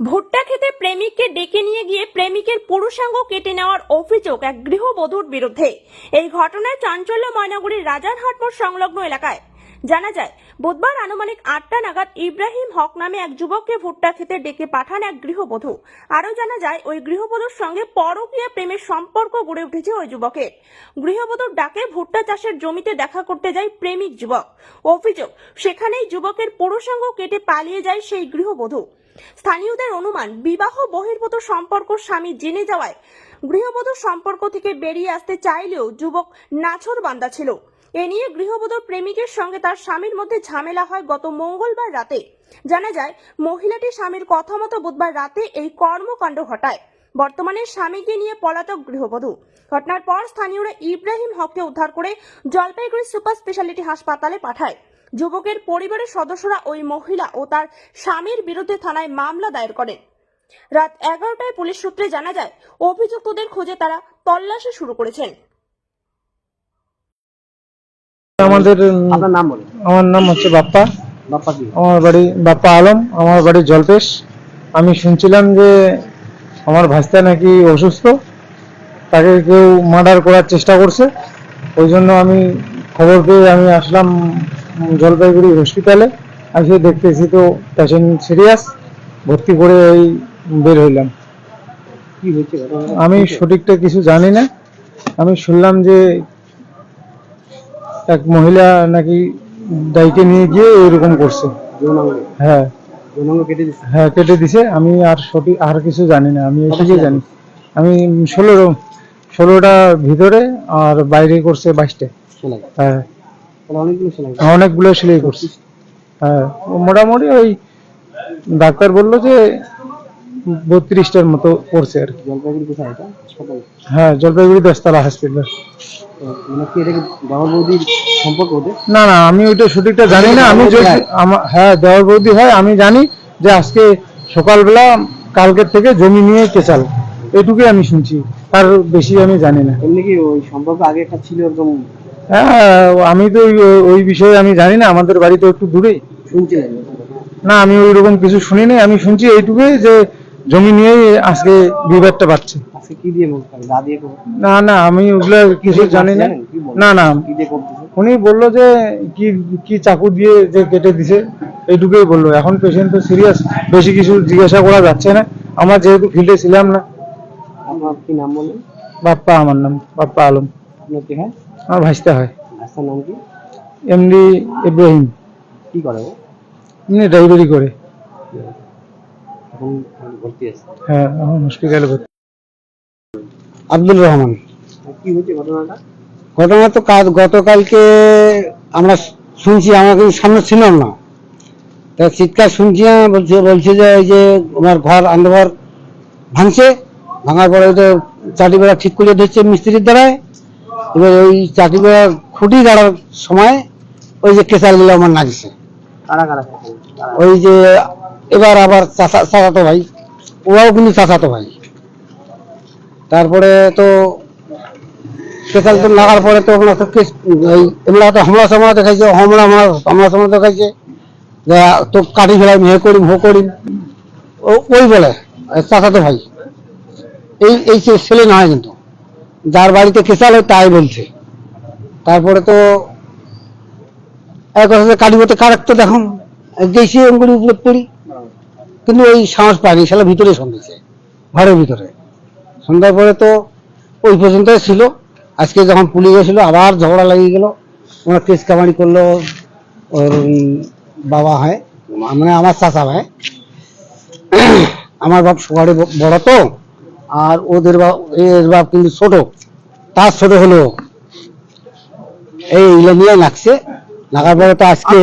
ভুট্টা খেতে প্রেমিককে ডেকে নিয়ে গিয়ে প্রেমিকের পুরুষাঙ্গ কেটে নেওয়ার অভিযোগ এক গৃহবধূর বিরুদ্ধে। এই ঘটনায় চাঞ্চল্য ময়নাগুড়ির রাজারহাট মোড় সংলগ্ন এলাকায় জানা যায়, বুধবার আনুমানিক আটটা নাগাদ ইব্রাহিম হক নামে এক যুবককে ভুট্টা খেতে ডেকে পাঠান এক গৃহবধূ। আরও জানা যায়, ওই গৃহবধূর সঙ্গে পরকীয়া প্রেমের সম্পর্ক গড়ে উঠেছে ওই যুবকের। গৃহবধূর ডাকে ভুট্টা চাষের জমিতে দেখা করতে যায় প্রেমিক যুবক। অভিযোগ, সেখানেই যুবকের পুরুষাঙ্গ কেটে পালিয়ে যায় সেই গৃহবধূ। স্থানীয়দের অনুমান, বিবাহ বহির্ভূত সম্পর্ক স্বামী জেনে যাওয়ায় গৃহবধূ সম্পর্ক থেকে বেরিয়ে আসতে চাইলেও যুবক নাছর বান্দা ছিল। এ নিয়ে গৃহবধূ প্রেমিকের সঙ্গে তার স্বামীর মধ্যে ঝামেলা হয় গত মঙ্গলবার রাতে। জানা যায়, মহিলাটি স্বামীর কথা মতো বুধবার রাতে এই কর্মকাণ্ড ঘটায়। বর্তমানে স্বামীকে নিয়ে পলাতক গৃহবধূ। ঘটনার পর স্থানীয়রা ইব্রাহিম হককে উদ্ধার করে জলপাইগুড়ি সুপার স্পেশালিটি হাসপাতালে পাঠায়। যুবকের পরিবারের সদস্যরা ওই মহিলা ও তার স্বামীর বিরুদ্ধে থানায় মামলা দায়ের করেন। রাত এগারোটায় পুলিশ সূত্রে জানা যায় অভিযুক্তদের খোঁজে তারা তল্লাশি শুরু করেছেন। আমাদের আপনার নাম বলুন। আমার নাম হচ্ছে বাপ্পা। বাপ্পা কি? আমার বাড়ি বাপ্পা আলম আমার বাড়ি জলপেশ। আমি শুনছিলাম যে আমার ভাস্তা নাকি অসুস্থ তাকে কেউ মার্ডার করার চেষ্টা করছে। ওই জন্য আমি খবর পেয়ে আমি আসলাম জলপাইগুড়ি হসপিটালে এসে দেখতেছি তো পেশেন্ট সিরিয়াস ভর্তি করে এই বের হইলাম? আমি সঠিকটা কিছু জানি না। আমি শুনলাম যে এক মহিলা নাকি ডাইকে নিয়ে গিয়ে এরকম করছে। হ্যাঁ। হ্যাঁ কেটে দিছে। আমি আর সঠিক আর কিছু জানি না। আমি এটুকুই জানি। আমি ষোলো ষোলোটা ভিতরে আর বাইরে করছে বাইশটা। হ্যাঁ। অনেকগুলো সেলাই করছে। হ্যাঁ। মোটামুটি ওই ডাক্তার বলল যে বত্রিশটার মতো পড়ছে আর কি। হ্যাঁ জলপাইগুড়ি দশতলা হসপিটাল মানে না না আমি ওইটা সঠিকটা জানি না। আমি হ্যাঁ। দেওয়ার বৌদি হয় আমি জানি যে আজকে সকালবেলা কালকের থেকে জমি নিয়ে কেচাল। এটুকুই আমি শুনছি তার বেশি আমি জানি না। এমনি কি ওই সম্পর্ক আগে একটা ছিল হ্যাঁ আমি তো ওই- বিষয়ে আমি জানি না আমাদের বাড়ি তো একটু দূরেই। শুনছিলেন না আমি ওই রকম কিছু শুনিনি আমি শুনছি এইটুকুই যে জমি নিয়েই আজকে বিবাদটা বাড়ছে। কি দিয়ে খাবে গা দিয়ে করবে না না আমি ওগুলো কিছু জানি না? না না। কি দিয়ে করতেছে উনি বলল যে কি কি চাকু দিয়ে যে কেটে দিছে এইটুকুই বলল। এখন পেশেন্ট তো সিরিয়াস বেশি কিছু জিজ্ঞাসা করা যাচ্ছে না। আমরা যেহেতু ফিল্ডে ছিলাম না। আপনার কি নাম বললেন বাপ্পা আমার নাম বাপ্পা আলম। আপনার কি হয়? আমার ভাইস্তা হয়। রাস্তার নাম কি? এমডি ইব্রাহিম কি করে ও? এমনি ড্রাইভারি করে। এখন ভর্তি আছে। হ্যাঁ এখন হসপিটালে ভর্তি। আব্দুল রহমান। কি হয়েছে ঘটনাটা? ঘটনা তো কাল গতকালকে আমরা শুনছি আমরা কিন্তু সামনে ছিলাম না। তা চিৎকার শুনছি আমি, বলছে বলছে যে ওই যে আমার ঘর আন্ডারঘর ভাঙছে ভাঙার পরে ওই তো চাটি বেড়া ঠিক করে দিচ্ছে মিস্ত্রির দ্বারায়। এবার ওই চাটি বেড়া খুঁটি দাঁড়ার সময় ওই যে কেসারগুলো আমার? কারা? ওই যে এবার আবার চাচা চাচাতো ভাই ওরাও কিন্তু চাচাতো ভাই। তারপরে তো কেসাল তো লাগার পরে তো ওগুলো তো তো হামলা সামলা দেখাইছে, হামলা হামলা সামলা দেখাইছে। তো কাটি ফেলাই মেয়ে করিম, হো করিম। ওই বলে চাচাতো ভাই। এই এই ছেলে নয় কিন্তু, যার বাড়িতে কেসাল হয় তাই বলছে। তারপরে তো এক কথা কাটি মতো কারেক্ট তো দেখুন গেছি অঙ্গুরি উপরে পড়ি। কিন্তু ওই সাহস পাইনি সালা ভিতরে সন্ধ্যেছে ঘরের ভিতরে। সন্ধ্যার পরে তো ওই পর্যন্তই ছিল। আজকে যখন পুলিশ গেছিল আবার ঝগড়া লাগিয়ে গেল। ওনার কেস কামারি করল ওর বাবা হয় মানে আমার চাচা ভাই আমার বাপ সবারই বড় তো আর ওদের বাপ এর বাপ কিন্তু ছোট। তার ছোট হলো এই নিয়ে লাগছে লাগার পরে তো আজকে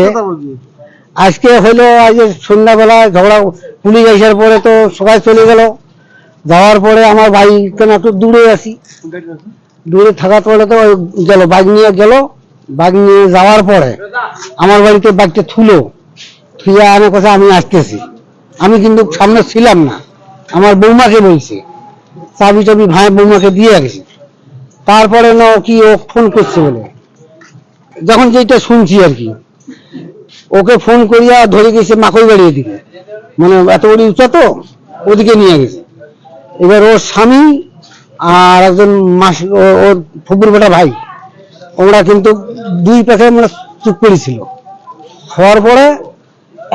আজকে হইল আজ সন্ধ্যাবেলা ঝগড়া পুলিশ আসার পরে তো সবাই চলে গেল। যাওয়ার পরে আমার ভাই কেন একটু দূরে আসি দূরে থাকার পরে তো গেল, বাইক নিয়ে গেল। বাইক নিয়ে যাওয়ার পরে আমার বাড়িতে বাইকটা থুলো। থুয়ে আনে কথা আমি আসতেছি। আমি কিন্তু সামনে ছিলাম না। আমার বৌমাকে বলছে। চাবি টাবি ভাই বৌমাকে দিয়ে গেছে। তারপরে না কি, ও ফোন করছে বলে। যখন যেটা শুনছি আর কি, ওকে ফোন করিয়া ধরে গেছে মাকই বাড়িয়ে দিকে। মানে এত বড় উঁচা তো, ওদিকে নিয়ে গেছে। এবার ওর স্বামী আর একজন মাস, ও- ওর ফুপুর বেটা ভাই, ওরা কিন্তু দুই পাখে মানে চুপ করেছিল। হওয়ার পরে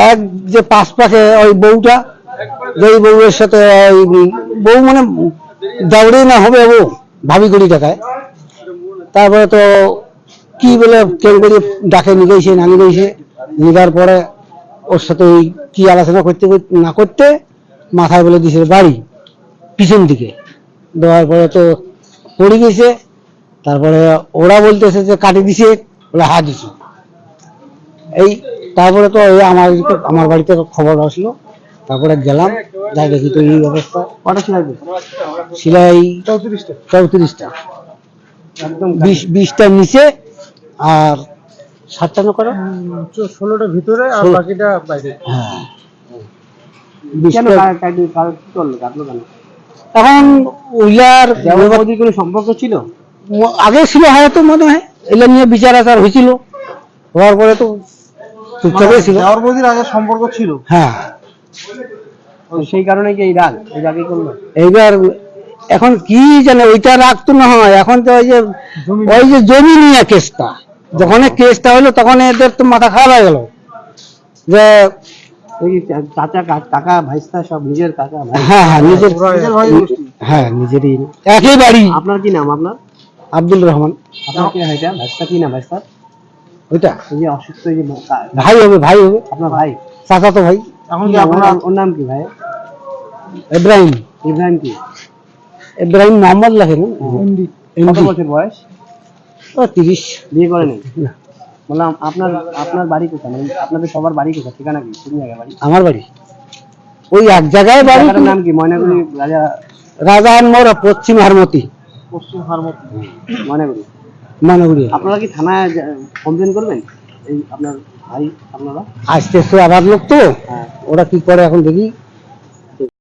এক যে পাঁচ পাখে ওই বউটা, যেই বউয়ের সাথে ওই বউ মানে দাউড়ে না হবে বউ ভাবি করি টাকায় তারপরে তো কি বলে কেউ করে ডাকে নিয়ে গেছে না নিয়ে গেছে নিগার পরে ওর সাথে ওই কি আলোচনা করতে, না করতে মাথায় বলে দিছে বাড়ি। পিছন দিকে। দেওয়ার পরে তো পড়ে গেছে তারপরে ওরা বলতেছে যে কাটি দিছে ওরা হা দিছে। এই তারপরে তো আমার আমার বাড়িতে খবর আসলো তারপরে গেলাম যাই দেখি তো এই অবস্থা। কটা ছিল সিলাই চৌত্রিশটা। চৌত্রিশটা। একদম বিশ বিশটা নিচে আর সাতান্ন করো ষোলোটা ভিতরে আর বাকিটা বাইরে। হ্যাঁ। কেন বিশটা এখন উইলার দেওয়ার কোনো সম্পর্ক ছিল? আগে ছিল হয়তো মনে হয় এগুলো নিয়ে বিচার আচার হয়েছিল। হওয়ার পরে তো চুপচাপই ছিল। দেওয়ার বৌদির আগে সম্পর্ক ছিল? হ্যাঁ। সেই কারণে কি এই রাগ এই রাগই করল? এইবার এখন কি জানে ওইটা রাখতো না হয়। এখন তো ওই যে ওই যে জমি নিয়ে কেসটা। যখন কেসটা হলো তখন এদের তো মাথা খারাপ হয়ে গেল। যে চাচা কাকা ভাইস্তা সব নিজের কাকা ভাই। হ্যাঁ হ্যাঁ নিজের নিজের ভাই গোষ্ঠী। হ্যাঁ নিজেরই। একই বাড়ি আপনার কি নাম আপনার? আব্দুল রহমান। আপনার কি এটা? ভাইস্তা কি নাম ভাইস্তা ওইটা। এই যে অসুস্থ যে ভাই হবে ভাই হবে। আপনার ভাই? চাচা তো ভাই। এখন কি কি আপনার ওর নাম কি ভাই? ইব্রাহিম। ইব্রাহিম কি? ইব্রাহিম মোহাম্মদ লাগে না কত বছর বয়স? ও তিরিশ। বিয়ে করেনি? না, বললাম আপনার আপনার বাড়ি কোথায়? মানে আপনাদের সবার বাড়ি কোথায়? ঠিকানা কি? কোন জায়গায় বাড়ি? আমার বাড়ি। ওই এক জায়গায় বাড়ি। জায়গাটার নাম কি? ময়নাগুড়ি রাজা রাজাহান মোড় পশ্চিম হারমতি। পশ্চিম হারমতি। ময়নাগুড়ি? মানগুড়ি আপনারা কি থানায় কমপ্লেন করবেন? এই আপনার ভাই আপনারা? আসতে তো আবার লোক তো। হ্যাঁ। ওরা কি করে এখন দেখি?